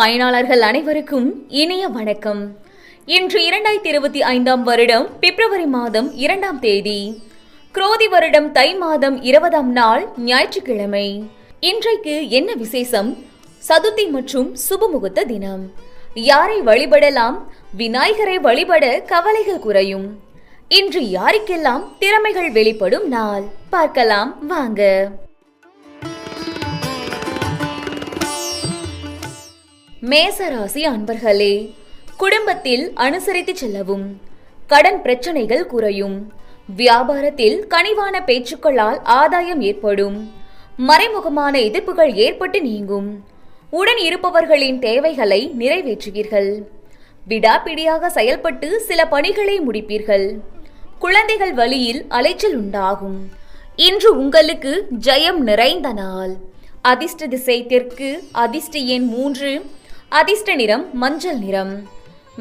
பயனாளர்கள் அனைவருக்கும் இனிய வணக்கம். இன்று இரண்டாயிரத்தி இருபத்தி ஐந்தாம் வருடம் பிப்ரவரி மாதம் இரண்டாம் தேதி. குரோதி வருடம் தை மாதம் இருபதாம் நாள் ஞாயிற்றுக்கிழமை. இன்றைக்கு என்ன விசேஷம்? சதுர்த்தி மற்றும் சுபமுகூர்த்த தினம். யாரை வழிபடலாம்? விநாயகரை வழிபட கவலைகள் குறையும். இன்று யாருக்கெல்லாம் திறமைகள் வெளிப்படும் நாள்? பார்க்கலாம் வாங்க. மேசராசி அன்பர்களே குடும்பத்தில் அனுசரித்து செல்லவும் கடன் பிரச்சனைகள் குறையும் வியாபாரத்தில் கனிவான பேச்சுக்களால் ஆதாயம் ஏற்படும் மறைமுகமான எதிர்ப்புகள் ஏற்பட்டு நீங்கும் உடன் இருப்பவர்களின் தேவைகளை நிறைவேற்றுவீர்கள் விடாப்பிடியாக செயல்பட்டு சில பணிகளை முடிப்பீர்கள் குழந்தைகள் வழியில் அலைச்சல் உண்டாகும். இன்று உங்களுக்கு ஜெயம் நிறைந்த நாள். அதிர்ஷ்ட திசை தெற்கு அதிர்ஷ்ட எண் மூன்று அதிர்ஷ்ட நிறம் மஞ்சள் நிறம்.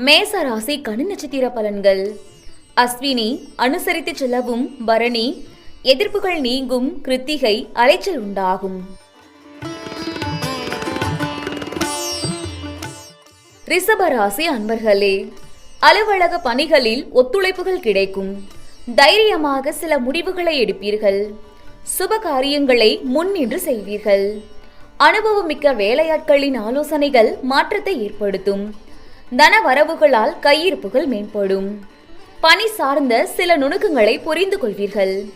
மேச ராசி கனி நட்சத்திர பலன்கள். அஸ்வினி அனுசரித்து செல்லவும் பரணி எதிர்ப்புகள் நீங்கும் கிருத்திகை அலைச்சல் உண்டாகும். ரிஷபராசி அன்பர்களே அலுவலக பணிகளில் ஒத்துழைப்புகள் கிடைக்கும். தைரியமாக சில முடிவுகளை எடுப்பீர்கள். சுப காரியங்களை முன்னின்று செய்வீர்கள். அனுபவமிக்க வேலையாட்களின் ஆலோசனைகள் மாற்றத்தை ஏற்படுத்தும். தன வரவுகளால் கையிருப்புகள் மேம்படும். பணி சார்ந்த சில நுணுக்கங்களை புரிந்து கொள்வீர்கள்.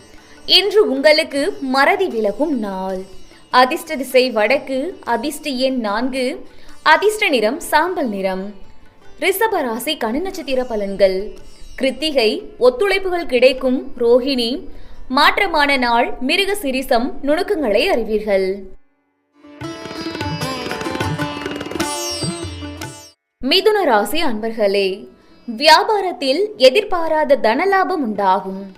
இன்று உங்களுக்கு மறதி விலகும் நாள். அதிர்ஷ்ட திசை வடக்கு அதிர்ஷ்ட எண் நான்கு அதிர்ஷ்ட நிறம் சாம்பல் நிறம். ரிஷபராசி கனி நட்சத்திர பலன்கள். கிருத்திகை ஒத்துழைப்புகள் கிடைக்கும். ரோஹிணி மாற்றமான நாள் மிருக சிரிசம் நுணுக்கங்களை அறிவீர்கள். மிதுன ராசி அன்பர்களே வியாபாரத்தில் எதிர்பாராத தனலாபம் உண்டாகும்.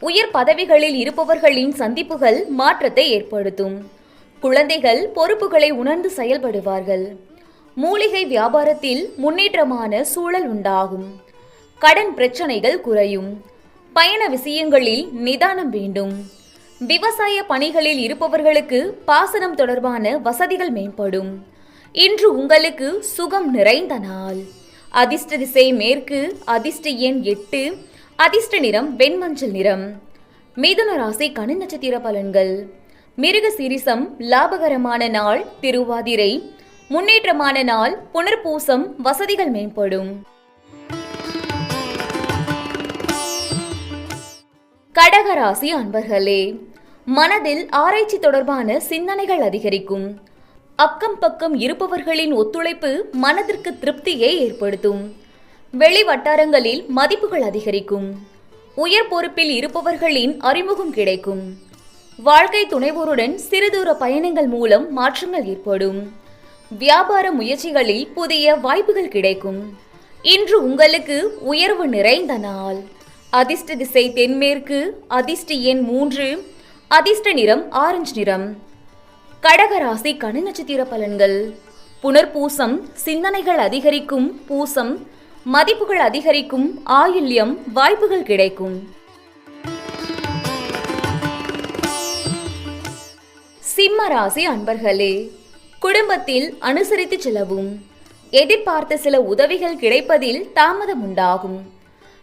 உயர் பதவிகளில் இருப்பவர்களின் சந்திப்புகள் மாற்றத்தை ஏற்படுத்தும். குழந்தைகள் பொறுப்புகளை உணர்ந்து செயல்படுவார்கள். மூலிகை வியாபாரத்தில் முன்னேற்றமான சூழல் உண்டாகும். கடன் பிரச்சனைகள் குறையும். பயண விஷயங்களில் நிதானம் வேண்டும். விவசாய பணிகளில் இருப்பவர்களுக்கு பாசனம் தொடர்பான வசதிகள் மேம்படும். இன்று உங்களுக்கு சுகம் நிறைந்த நாள். அதிர்ஷ்ட திசை மேற்கு அதிர்ஷ்ட எண் எட்டு அதிர்ஷ்ட நிறம் வெண்மஞ்சள் நிறம். மிதுன ராசி கனி நட்சத்திர பலன்கள். மிருக சிரிசம் லாபகரமான நாள் திருவாதிரை. முன்னேற்றமான நாள் புனர்பூசம் வசதிகள் மேம்படும். கடகராசி அன்பர்களே மனதில் ஆராய்ச்சி தொடர்பான சிந்தனைகள் அதிகரிக்கும். அக்கம் பக்கம் இருப்பவர்களின் ஒத்துழைப்பு மனதிற்கு திருப்தியை ஏற்படுத்தும். வெளி வட்டாரங்களில் மதிப்புகள் அதிகரிக்கும். உயர் பொறுப்பில் இருப்பவர்களின் அறிமுகம் கிடைக்கும். வாழ்க்கை துணைவோருடன் சிறுதூர பயணங்கள் மூலம் மாற்றங்கள் ஏற்படும். வியாபார முயற்சிகளில் புதிய வாய்ப்புகள் கிடைக்கும். இன்று உங்களுக்கு உயர்வு நிறைந்த நாள். அதிர்ஷ்ட திசை தென்மேற்கு அதிர்ஷ்ட எண் மூன்று அதிர்ஷ்ட நிறம் ஆரஞ்சு நிறம். கடகராசி கனி நட்சத்திர பலன்கள். புனர்பூசம் சிந்தனைகள் அதிகரிக்கும் பூசம் மதிப்புகள் அதிகரிக்கும் ஆயுள்யம் வாய்ப்புகள் கிடைக்கும். சிம்ம ராசி அன்பர்களே குடும்பத்தில் அனுசரித்து செல்லவும். எதிர்பார்த்த சில உதவிகள் கிடைப்பதில் தாமதம் உண்டாகும்.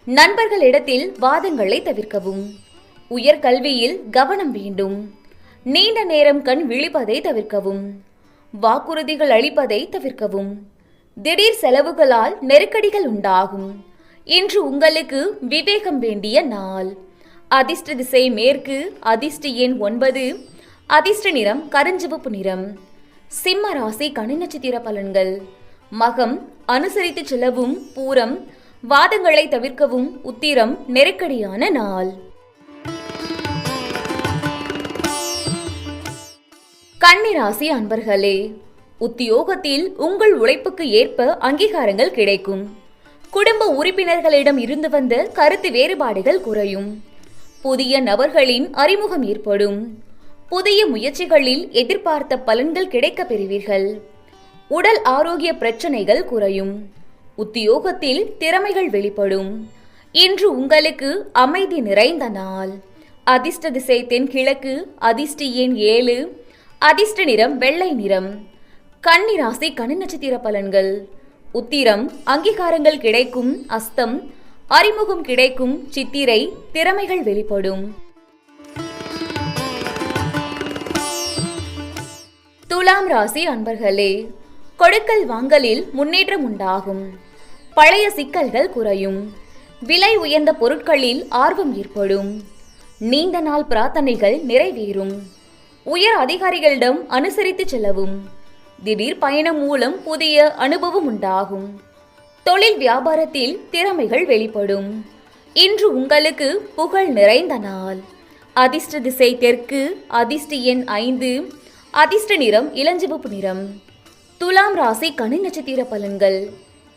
நண்பர்களிடத்தில் வாதங்களை தவிர்க்கவும். உயர்கல்வியில் கவனம் வேண்டும். நீண்ட நேரம் கண் விழிப்பதை தவிர்க்கவும். வாக்குறுதிகள் அளிப்பதை தவிர்க்கவும். திடீர் செலவுகளால் நெருக்கடிகள் உண்டாகும். இன்று உங்களுக்கு விவேகம் வேண்டிய நாள். அதிர்ஷ்ட திசை மேற்கு அதிர்ஷ்ட எண் ஒன்பது அதிர்ஷ்ட நிறம் கருஞ்சிவப்பு நிறம். சிம்ம ராசி கனி நட்சத்திர பலன்கள். மகம் அனுசரித்து செல்லவும் பூரம் வாதங்களை தவிர்க்கவும் உத்திரம் நெருக்கடியான நாள். கன்னிராசி அன்பர்களே உத்தியோகத்தில் உங்கள் உழைப்புக்கு ஏற்ப அங்கீகாரங்கள் கிடைக்கும். குடும்ப உறுப்பினர்களிடம் இருந்து வந்த கருத்து வேறுபாடுகள் குறையும். புதிய நபர்களின் அறிமுகம் ஏற்படும். புதிய முயற்சிகளில் எதிர்பார்த்த பலன்கள் கிடைக்கப் பெறுவீர்கள். உடல் ஆரோக்கிய பிரச்சனைகள் குறையும். உத்தியோகத்தில் திறமைகள் வெளிப்படும். இன்று உங்களுக்கு அமைதி நிறைந்த நாள். அதிர்ஷ்ட திசை தென்கிழக்கு அதிர்ஷ்ட எண் ஏழு அதிர்ஷ்ட நிறம் வெள்ளை நிறம். கன்னிராசி கனி நட்சத்திர பலன்கள். உத்திரம் அங்கீகாரங்கள் கிடைக்கும் அஸ்தம். அறிமுகம் கிடைக்கும் சித்திரை திறமைகள் வெளிப்படும். துலாம் ராசி அன்பர்களே கொடுக்கல் வாங்கலில் முன்னேற்றம் உண்டாகும். பழைய சிக்கல்கள் குறையும். விலை உயர்ந்த பொருட்களில் ஆர்வம் ஏற்படும். நீண்ட நாள் பிரார்த்தனைகள் நிறைவேறும். உயர் அதிகாரிகளிடம் அனுசரித்து செல்லவும். திடீர் பயணம் மூலம் புதிய அனுபவம் உண்டாகும். தொழில் வியாபாரத்தில் திறமைகள் வெளிப்படும். இன்று உங்களுக்கு புகழ் நிறைந்த நாள். அதிர்ஷ்ட திசை தெற்கு அதிர்ஷ்ட எண் ஐந்து அதிர்ஷ்ட நிறம் இளஞ்சிவப்பு நிறம். துலாம் ராசி கனி நட்சத்திர பலன்கள்.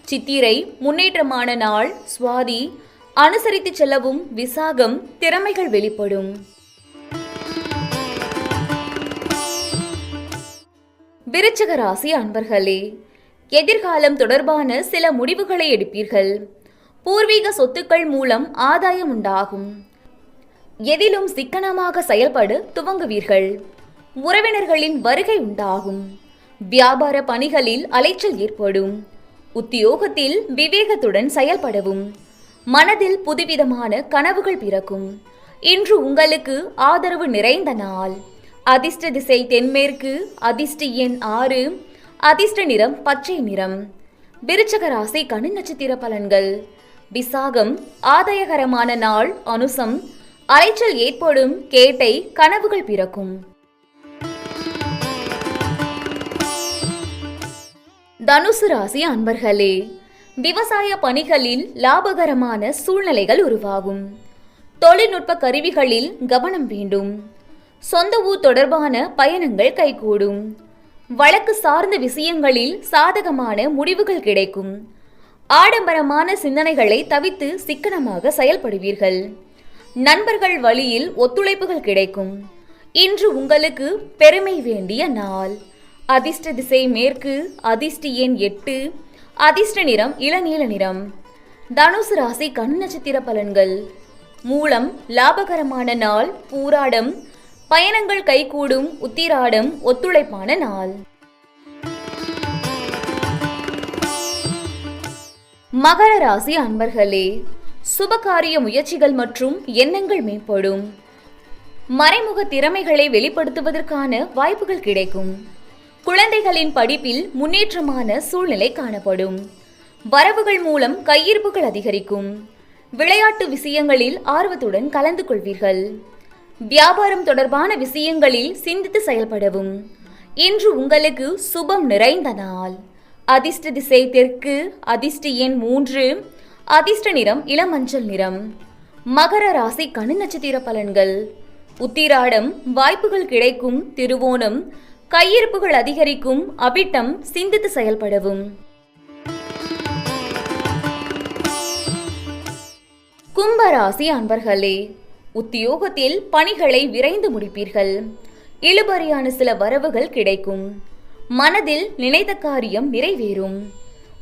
சித்திரை முன்னேற்றமான நாள் சுவாதி அனுசரித்து செல்லவும் விசாகம் திறமைகள் வெளிப்படும். விருச்சிக ராசி அன்பர்களே எதிர்காலம் தொடர்பான சில முடிவுகளை எடுப்பீர்கள். பூர்வீக சொத்துக்கள் மூலம் ஆதாயம் உண்டாகும். எதிலும் சிக்கனமாக செயல்பட துவங்குவீர்கள். உறவினர்களின் வருகை உண்டாகும். வியாபார பணிகளில் அலைச்சல் ஏற்படும். உத்தியோகத்தில் விவேகத்துடன் செயல்படவும். மனதில் புதுவிதமான கனவுகள் பிறக்கும். இன்று உங்களுக்கு ஆதரவு நிறைந்த நாள். அதிர்ஷ்ட திசை தென்மேற்கு அதிர்ஷ்ட எண் ஆறு அதிர்ஷ்ட நிறம் பச்சை நிறம். விருச்சக ராசி கனி நட்சத்திர பலன்கள். விசாகம் ஆதாயகரமான நாள் அனுசம் அலைச்சல் ஏற்படும் கேட்டை கனவுகள் பிறக்கும். தனுசு ராசி அன்பர்களே விவசாய பணிகளில் லாபகரமான சூழ்நிலைகள் உருவாகும். தொழில்நுட்ப கருவிகளில் கவனம் வேண்டும். சொந்த ஊர் தொடர்பான பயணங்கள் கைகூடும். வழக்கு சார்ந்த விஷயங்களில் சாதகமான முடிவுகள் கிடைக்கும். ஆடம்பரமான சிந்தனைகளை தவித்து சிக்கனமாக செயல்படுவீர்கள். நண்பர்கள் வழியில் ஒத்துழைப்புகள் கிடைக்கும். இன்று உங்களுக்கு பெருமை வேண்டிய நாள். அதிர்ஷ்ட திசை மேற்கு அதிர்ஷ்ட எண் எட்டு அதிர்ஷ்ட நிறம் இளநீல நிறம். தனுசு ராசி கண் நட்சத்திர பலன்கள். மூலம் லாபகரமான நாள் பூராடம் பயணங்கள் கைகூடும் உத்திராடம் ஒத்துழைப்பான நாள். மகர ராசி அன்பர்களே சுபகாரிய முயற்சிகள் மற்றும் எண்ணங்கள் மேம்படும். மறைமுக திறமைகளை வெளிப்படுத்துவதற்கான வாய்ப்புகள் கிடைக்கும். குழந்தைகளின் படிப்பில் முன்னேற்றமான சூழ்நிலை காணப்படும். வரவுகள் மூலம் கையிருப்புகள் அதிகரிக்கும். விளையாட்டு விஷயங்களில் ஆர்வத்துடன் கலந்து கொள்வீர்கள். வியாபாரம் தொடர்பான விஷயங்களில் சிந்தித்து செயல்படவும். இன்று உங்களுக்கு சுபம் நிறைந்த நாள் அதிர்ஷ்ட திசை தெற்கு அதிர்ஷ்ட எண் மூன்று அதிர்ஷ்ட நிறம் இளமஞ்சள் நிறம். மகர ராசி கனி நட்சத்திர பலன்கள். உத்திராடம் வாய்ப்புகள் கிடைக்கும் திருவோணம் கையிருப்புகள் அதிகரிக்கும் அபிட்டம் சிந்தித்து செயல்படவும். கும்பராசி அன்பர்களே உத்தியோகத்தில் பணிகளை விரைந்து முடிப்பீர்கள். இழுபறியான சில வரவுகள் கிடைக்கும். மனதில் நினைத்த காரியம் நிறைவேறும்.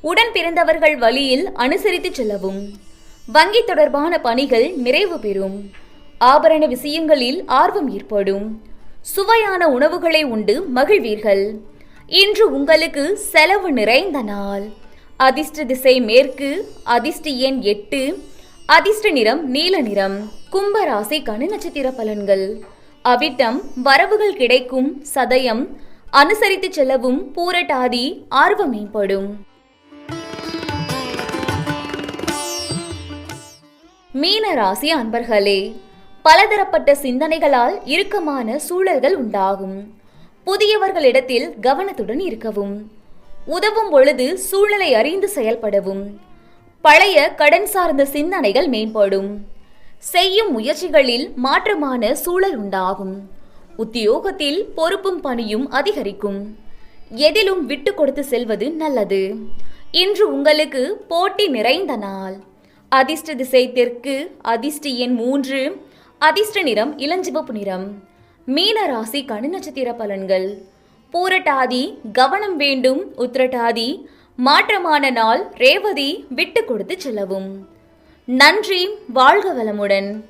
உடன் பிறந்தவர்கள் வழியில் அனுசரித்து செல்லவும். வங்கி தொடர்பான பணிகள் நிறைவு பெறும். ஆபரண விஷயங்களில் ஆர்வம் ஏற்படும். சுவையான உணவுகளை உண்டு மகிழ்வீர்கள். இன்று உங்களுக்கு செலவு நிறைந்த நாள். அதிர்ஷ்ட திசை மேற்கு அதிர்ஷ்ட எண் எட்டு அதிர்ஷ்ட நிறம் நீல நிறம். கும்பராசி கனி நட்சத்திர பலன்கள். அவிட்டம் வரவுகள் கிடைக்கும் சதயம் அனுசரித்து செல்லவும் பூரட்டாதி ஆர்வம் மேம்படும் மீன ராசி அன்பர்களே பலதரப்பட்ட சிந்தனைகளால் இறுக்கமான சூழல்கள் உண்டாகும். புதியவர்களிடத்தில் கவனத்துடன் இருக்கவும். உதவும் பொழுது சூழலை அறிந்து செயல்படவும். பழைய கடன் சார்ந்த சிந்தனைகள் மேம்படும். செய்யும் முயற்சிகளில் மாற்றமான சூழல் உண்டாகும். உத்தியோகத்தில் பொறுப்பும் பணியும் அதிகரிக்கும். எதிலும் விட்டு கொடுத்து செல்வது நல்லது. இன்று உங்களுக்கு போட்டி நிறைந்த நாள். அதிர்ஷ்ட திசை தெற்கு அதிர்ஷ்ட எண் மூன்று அதிர்ஷ்ட நிறம் இளஞ்சிவப்பு நிறம். மீன ராசி கனி நட்சத்திர பலன்கள். பூரட்டாதி கவனம் வேண்டும். உத்திரட்டாதி மாற்றமான நாள். ரேவதி விட்டு கொடுத்து செல்லவும். நன்றி வாழ்க வளமுடன்.